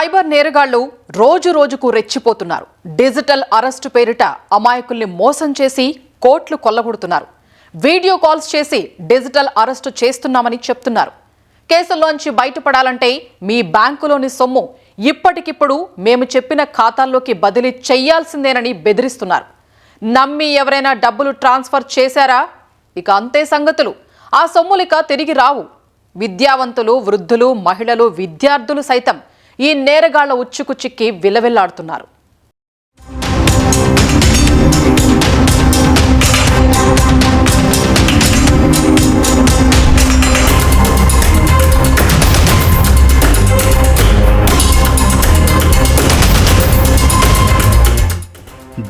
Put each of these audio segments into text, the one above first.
Cyber నేరగాళ్ళు రోజు రోజుకు రెచ్చిపోతున్నారు. Digital arrest పేరిట అమాయకుల్ని మోసం చేసి కోట్లు కొల్లగొడుతున్నారు. వీడియో కాల్స్ చేసి డిజిటల్ అరెస్టు చేస్తున్నామని చెప్తున్నారు. కేసుల్లోంచి బయటపడాలంటే మీ బ్యాంకులోని సొమ్ము ఇప్పటికిప్పుడు మేము చెప్పిన ఖాతాల్లోకి బదిలీ చెయ్యాల్సిందేనని బెదిరిస్తున్నారు. నమ్మి ఎవరైనా డబ్బులు ట్రాన్స్ఫర్ చేశారా? ఇక అంతే సంగతులు. ఆ సొమ్ములిక తిరిగి రావు. విద్యావంతులు వృద్ధులు మహిళలు విద్యార్థులు సైతం ఈ నేరగాళ్ళ ఉచ్చుకు చిక్కి విలవిల్లాడుతున్నారు.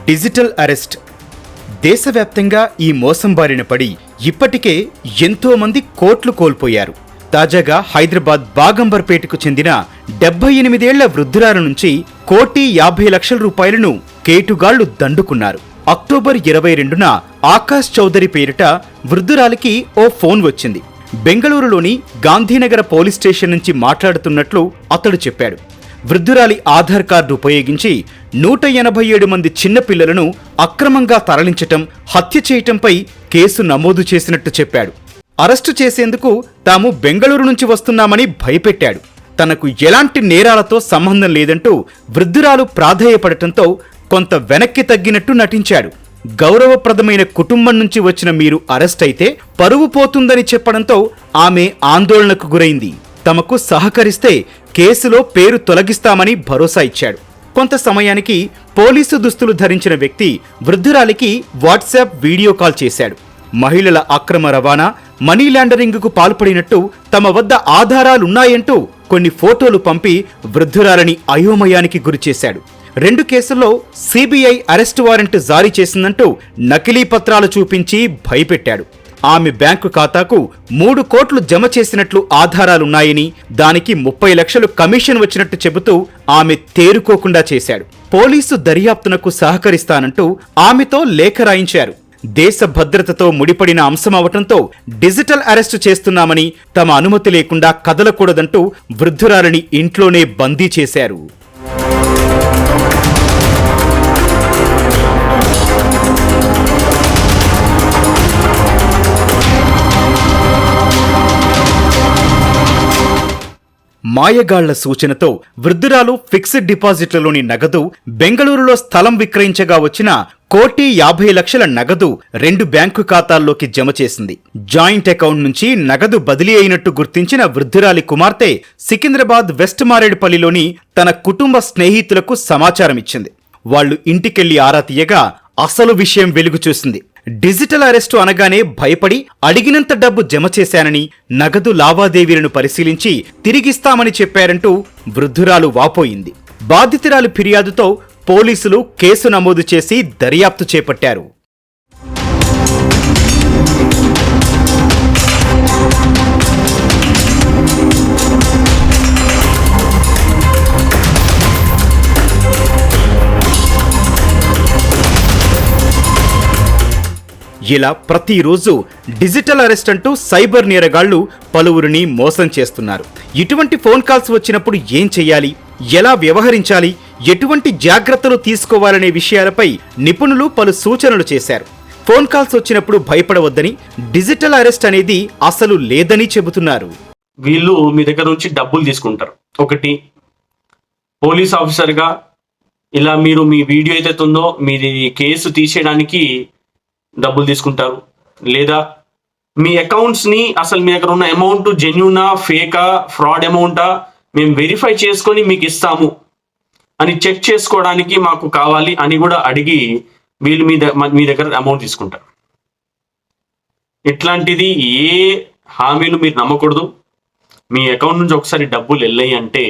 Digital arrest. దేశవ్యాప్తంగా ఈ మోసం బారిన పడి ఇప్పటికే ఎంతో మంది కోట్లు కోల్పోయారు. తాజాగా హైదరాబాద్ బాగంబర్పేటకు చెందిన డెబ్బై ఎనిమిదేళ్ళ వృద్ధురాల నుంచి కోటి యాభై లక్షల రూపాయలను కేటుగాళ్ళు దండుకున్నారు. అక్టోబర్ ఇరవై రెండున ఆకాష్ చౌదరి పేరిట వృద్ధురాలికి ఓ ఫోన్ వచ్చింది. బెంగళూరులోని గాంధీనగర పోలీస్ స్టేషన్ నుంచి మాట్లాడుతున్నట్లు అతడు చెప్పాడు. వృద్ధురాలి ఆధార్ కార్డు ఉపయోగించి నూట ఎనభై ఏడు మంది చిన్నపిల్లలను అక్రమంగా తరలించటం హత్య చేయటంపై కేసు నమోదు చేసినట్టు చెప్పాడు. అరెస్టు చేసేందుకు తాము బెంగళూరు నుంచి వస్తున్నామని భయపెట్టాడు. తనకు ఎలాంటి నేరాలతో సంబంధం లేదంటూ వృద్ధురాలు ప్రాధేయపడటంతో కొంత వెనక్కి తగ్గినట్టు నటించాడు. గౌరవప్రదమైన కుటుంబం నుంచి వచ్చిన మీరు అరెస్ట్ అయితే పరువు పోతుందని చెప్పడంతో ఆమె ఆందోళనకు గురైంది. తమకు సహకరిస్తే కేసులో పేరు తొలగిస్తామని భరోసా ఇచ్చాడు. కొంత సమయానికి పోలీసు దుస్తులు ధరించిన వ్యక్తి వృద్ధురాలికి వాట్సాప్ వీడియో కాల్ చేశాడు. మహిళల అక్రమ రవాణా మనీ లాండరింగ్కు పాల్పడినట్టు తమ వద్ద ఆధారాలున్నాయంటూ కొన్ని ఫోటోలు పంపి వృద్ధురాలని అయోమయానికి గురిచేశాడు రెండు కేసుల్లో సిబిఐ అరెస్టు వారెంట్ జారీ చేసిందంటూ నకిలీ పత్రాలు చూపించి భయపెట్టాడు. ఆమె బ్యాంకు ఖాతాకు మూడు కోట్లు జమ చేసినట్లు ఆధారాలున్నాయని దానికి ముప్పై లక్షలు కమిషన్ వచ్చినట్టు చెబుతూ ఆమె తేరుకోకుండా చేశాడు. పోలీసు దర్యాప్తునకు సహకరిస్తానంటూ ఆమెతో లేఖ రాయించారు. దేశ భద్రతతో ముడిపడిన అంశమవటంతో డిజిటల్ అరెస్టు చేస్తున్నామని తమ అనుమతి లేకుండా కదలకూడదంటూ వృద్ధురాలిని ఇంట్లోనే బందీ చేశారు. మాయగాళ్ళ సూచనతో వృద్ధురాలు ఫిక్స్డ్ డిపాజిట్లలోని నగదు బెంగళూరులో స్థలం విక్రయించగా వచ్చిన కోటి యాభై లక్షల నగదు రెండు బ్యాంకు ఖాతాల్లోకి జమ చేసింది. జాయింట్ అకౌంట్ నుంచి నగదు బదిలీ అయినట్టు గుర్తించిన వృద్ధురాలి కుమార్తె సికింద్రాబాద్ వెస్ట్ మారేడుపల్లిలోని తన కుటుంబ స్నేహితులకు సమాచారం ఇచ్చింది. వాళ్ళు ఇంటికెళ్ళి ఆరా తీయగా అసలు విషయం వెలుగు చూసింది. డిజిటల్ అరెస్టు అనగానే భయపడి అడిగినంత డబ్బు జమ చేశానని నగదు లావాదేవీలను పరిశీలించి తిరిగిస్తామని చెప్పారంటూ వృద్ధురాలు వాపోయింది. బాధితురాలు ఫిర్యాదుతో పోలీసులు కేసు నమోదు చేసి దర్యాప్తు చేపట్టారు. ఇలా ప్రతిరోజు డిజిటల్ అరెస్ట్ అంటూ సైబర్ నేరగాళ్ళు పలువురిని మోసం చేస్తున్నారు. ఇటువంటి ఫోన్ కాల్స్ వచ్చినప్పుడు ఏం చేయాలి? ఎలా వ్యవహరించాలి? ఎటువంటి జాగ్రత్తలు తీసుకోవాలనే విషయాలపై నిపుణులు పలు సూచనలు చేశారు. ఫోన్ కాల్స్ వచ్చినప్పుడు భయపడవద్దని డిజిటల్ అరెస్ట్ అనేది అసలు లేదని చెబుతున్నారు. వీళ్ళు మీ దగ్గర నుంచి డబ్బులు తీసుకుంటారు. ఒకటి పోలీస్ ఆఫీసర్గా ఇలా మీరు మీ వీడియో ఏదైతే ఉందో మీది కేసు తీసేయడానికి డబ్బులు తీసుకుంటారు. లేదా మీ అకౌంట్స్ని అసలు మీ దగ్గర ఉన్న అమౌంట్ జెన్యునా ఫేకా ఫ్రాడ్ అమౌంటా మేము వెరిఫై చేసుకొని మీకు ఇస్తాము. అని చెక్ చేసుకోవడానికి మాకు కావాలి అని కూడా అడిగి వీళ్ళు మీ దగ్గర మీ దగ్గర అమౌంట్ తీసుకుంటారు. ఇట్లాంటిది ఏ హామీలు మీరు నమ్మకూడదు. మీ అకౌంట్ నుంచి ఒకసారి డబ్బులు వెళ్ళాయి అంటే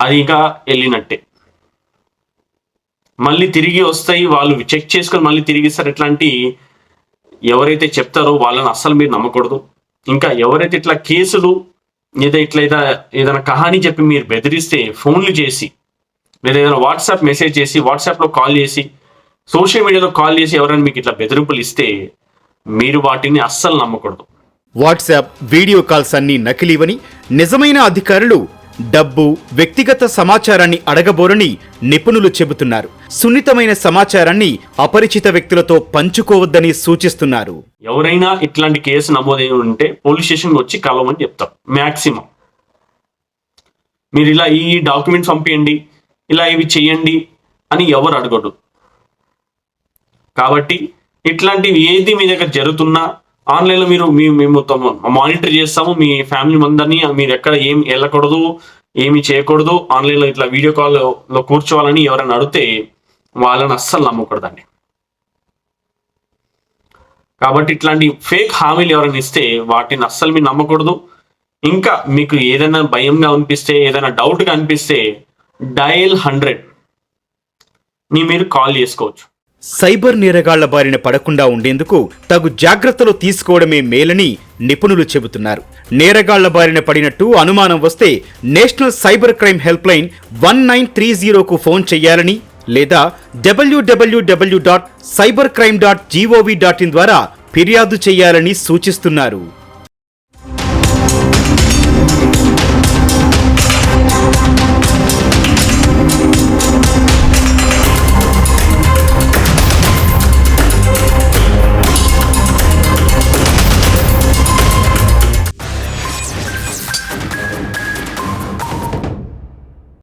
అది ఇంకా వెళ్ళినట్టే. మళ్ళీ తిరిగి వస్తాయి వాళ్ళు చెక్ చేసుకొని మళ్ళీ తిరిగి ఇస్తారు. ఇట్లాంటి ఎవరైతే చెప్తారో వాళ్ళని అస్సలు మీరు నమ్మకూడదు. ఇంకా ఎవరైతే ఇట్లా కేసులు లేదా ఇట్లా ఏదైనా ఏదైనా కహాని చెప్పి మీరు బెదిరిస్తే ఫోన్లు చేసి లేదా ఏదైనా వాట్సాప్ మెసేజ్ చేసి వాట్సాప్లో కాల్ చేసి సోషల్ మీడియాలో కాల్ చేసి ఎవరైనా మీకు ఇట్లా బెదిరింపులు ఇస్తే మీరు వాటిని అస్సలు నమ్మకూడదు. వాట్సాప్ వీడియో కాల్స్ అన్నీ నకిలీవని నిజమైన అధికారులు డబ్బు వ్యక్తిగత సమాచారాన్ని అడగబోరని నిపుణులు చెబుతున్నారు. సున్నితమైన సమాచారాన్ని అపరిచిత వ్యక్తులతో పంచుకోవద్దని సూచిస్తున్నారు. ఎవరైనా ఇట్లాంటి కేసు నమోదై ఉంటే పోలీస్ స్టేషన్ వచ్చి కలవమని చెప్తాం. మ్యాక్సిమం మీరు ఇలా ఈ డాక్యుమెంట్స్ పంపించండి ఇలా ఇవి చేయండి అని ఎవరు అడగడు. కాబట్టి ఇట్లాంటివి ఏది మీ దగ్గర జరుగుతున్నా ఆన్లైన్లో మీరు మేము మానిటర్ చేస్తాము. మీ ఫ్యామిలీ మందరినీ మీరు ఎక్కడ ఏం వెళ్ళకూడదు ఏమి చేయకూడదు ఆన్లైన్లో ఇట్లా వీడియో కాల్లో కూర్చోవాలని ఎవరైనా అడిగితే వాళ్ళని అస్సలు నమ్మకూడదండి. కాబట్టి ఇట్లాంటి ఫేక్ హామీలు ఎవరైనా ఇస్తే వాటిని అస్సలు మీరు నమ్మకూడదు. ఇంకా మీకు ఏదైనా భయంగా అనిపిస్తే ఏదైనా డౌట్గా అనిపిస్తే డయల్ హండ్రెడ్ని మీరు కాల్ చేసుకోవచ్చు. సైబర్ నేరగాళ్ళ బారిన పడకుండా ఉండేందుకు తగు జాగ్రత్తలు తీసుకోవడమే మేలని నిపుణులు చెబుతున్నారు. నేరగాళ్ళ బారిన పడినట్టు అనుమానం వస్తే national cyber crime help line one nine three జీరోకు phone చేయాలని లేదా డబ్ల్యూడబ్ల్యూడబ్ల్యూ dot cyber crime dot g o v dot in ద్వారా ఫిర్యాదు చేయాలని సూచిస్తున్నారు.